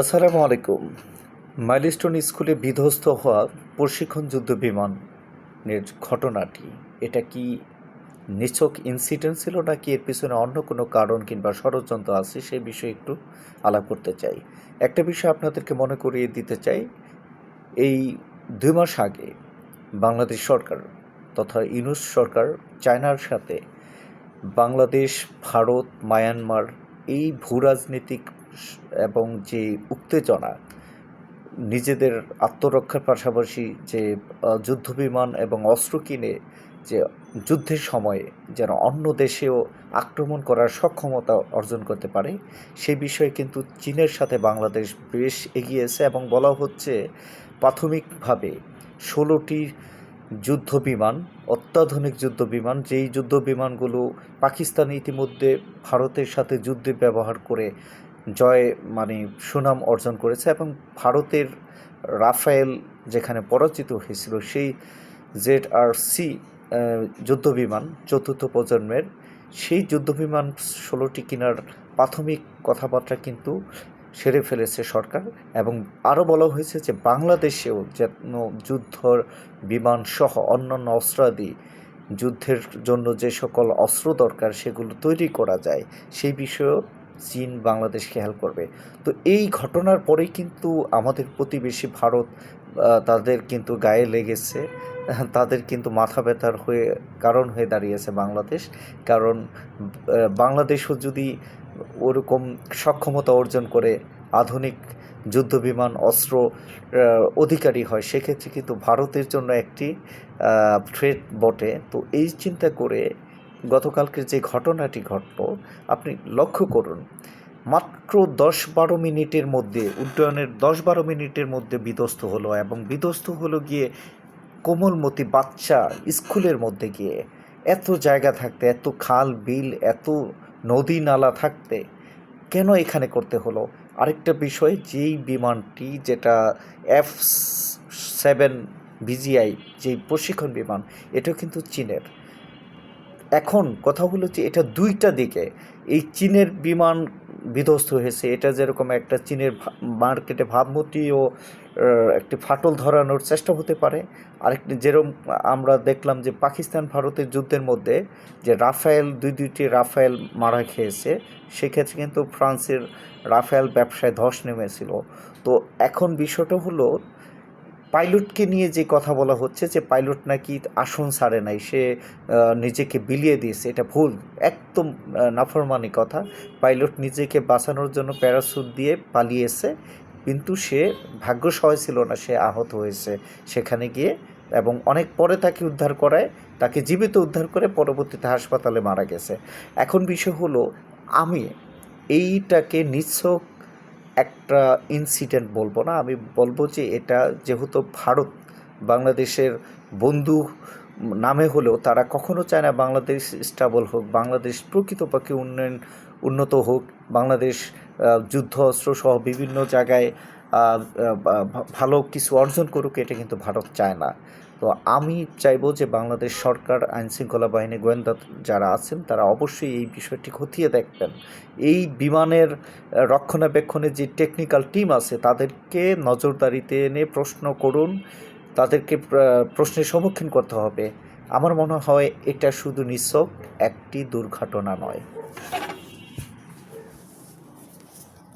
আসসালামু আলাইকুম। মাইলস্টোন স্কুলে বিধ্বস্ত হওয়া প্রশিক্ষণ যুদ্ধ বিমানের ঘটনাটি, এটা কি নিছক ইনসিডেন্ট ছিল নাকি এর পিছনে অন্য কোনো কারণ কিংবা ষড়যন্ত্র আছে সেই বিষয়ে একটু আলাপ করতে চাই। একটা বিষয় আপনাদেরকে মনে করিয়ে দিতে চাই, এই দুই মাস আগে বাংলাদেশ সরকার তথা ইউনুস সরকার চায়নার সাথে বাংলাদেশ, ভারত, মায়ানমার এই ভূরাজনৈতিক এবং যে উত্তেজনা, নিজেদের আত্মরক্ষার পাশাপাশি যে যুদ্ধবিমান এবং অস্ত্র কিনে যে, যুদ্ধের সময়ে যেন অন্য দেশেও আক্রমণ করার সক্ষমতা অর্জন করতে পারে সেই বিষয়ে কিন্তু চীনের সাথে বাংলাদেশ বেশ এগিয়েছে এবং বলা হচ্ছে প্রাথমিকভাবে ষোলোটি যুদ্ধ বিমান অত্যাধুনিক যুদ্ধ বিমান যেই যুদ্ধ বিমানগুলো পাকিস্তান ইতিমধ্যে ভারতের সাথে যুদ্ধে ব্যবহার করে জয় মানে সুনাম অর্জন করেছে এবং ভারতের রাফায়েল যেখানে পরাজিত হয়েছিল, সেই জেড আর সি যুদ্ধ বিমান চতুর্থ প্রজন্মের, সেই যুদ্ধ বিমান ষোলোটি কেনার প্রাথমিক কথাবার্তা কিন্তু সেরে ফেলেছে সরকার এবং আরও বলা হয়েছে যে বাংলাদেশেও যেন যুদ্ধর বিমান সহ অন্যান্য অস্ত্রাদি যুদ্ধের জন্য যে সকল অস্ত্র দরকার সেগুলো তৈরি করা যায়, সেই বিষয়েও চীন বাংলাদেশকে হেল্প করবে। তো এই ঘটনার পরেই কিন্তু আমাদের প্রতিবেশী ভারত তাদের কিন্তু গায়ে লেগেছে। তাদের কিন্তু মাথা ব্যথার হয়ে, কারণ হয়ে দাঁড়িয়েছে বাংলাদেশ। কারণ বাংলাদেশও যদি ওরকম সক্ষমতা অর্জন করে, আধুনিক যুদ্ধবিমান অস্ত্র অধিকারী হয়, সেক্ষেত্রে কিন্তু ভারতের জন্য একটি থ্রেট বটে। তো এই চিন্তা করে গতকালকের যে ঘটনাটি ঘটল, আপনি লক্ষ্য করুন, মাত্র দশ বারো মিনিটের মধ্যে, উড্ডয়নের দশ বারো মিনিটের মধ্যে বিধ্বস্ত হলো এবং বিধ্বস্ত হলো গিয়ে কোমলমতি বাচ্চা স্কুলের মধ্যে গিয়ে। এত জায়গা থাকতে, এত খাল, বিল, এত নদী নালা থাকতে, কেন এখানে করতে হলো? আরেকটা বিষয়, যেই বিমানটি যেটা এফ সেভেন বিজিআই যেই প্রশিক্ষণ বিমান, এটাও কিন্তু চীনের। এখন কথা হলো যে এটা দুইটা দিকে। এই চীনের বিমান বিধ্বস্ত হয়েছে, এটা যেরকম একটা চীনের মার্কেটে ভাবমূর্তি ও একটি ফাটল ধরানোর চেষ্টা হতে পারে। আরেকটি যেরকম আমরা দেখলাম যে পাকিস্তান ভারতের যুদ্ধের মধ্যে যে রাফায়েল, দুই দুইটি রাফায়েল মারা খেয়েছে, সেক্ষেত্রে কিন্তু ফ্রান্সের রাফায়েল ব্যবসায় ধস নেমেছিল। তো এখন বিষয়টা হলো পাইলটকে নিয়ে যে কথা বলা হচ্ছে যে পাইলট নাকি আসন ছাড়ে নাই, সে নিজেকে বিলিয়ে দিয়েছে, এটা ভুল, একদম নাফরমানি কথা। পাইলট নিজেকে বাঁচানোর জন্য প্যারাসুট দিয়ে পালিয়েছে, কিন্তু সে ভাগ্য সহায় ছিল না, সে আহত হয়েছে সেখানে গিয়ে এবং অনেক পরে তাকে উদ্ধার করায়, তাকে জীবিত উদ্ধার করে পরবর্তীতে হাসপাতালে মারা গেছে। এখন বিষয় হলো, আমি এইটাকে নিছক একটা ইনসিডেন্ট বলব না। আমি বলব যে এটা যেহেতু ভারত বাংলাদেশের বন্ধু নামে হলেও তারা কখনো চায় না বাংলাদেশ স্টাবল হোক, বাংলাদেশ প্রকৃতপক্ষে উন্নয়ন, উন্নত হোক। বাংলাদেশ যুদ্ধ, অস্ত্র সহ বিভিন্ন জায়গায় ভালো কিছু অর্জন করুক এটা কিন্তু ভারত চায় না। তো আমি চাইব যে বাংলাদেশ সরকার আইনশৃঙ্খলা বাহিনী গোয়েন্দা যারা আছেন তারা অবশ্যই এই বিষয়টি খতিয়ে দেখবেন। এই বিমানের আহ, রক্ষণাবেক্ষণে যে টেকনিক্যাল টিম আছে তাদেরকে নজরদারিতে এনে প্রশ্ন করুন তাদেরকে প্রশ্নের সম্মুখীন করতে হবে। আমার মনে হয় এটা শুধু নিছক একটি দুর্ঘটনা নয়।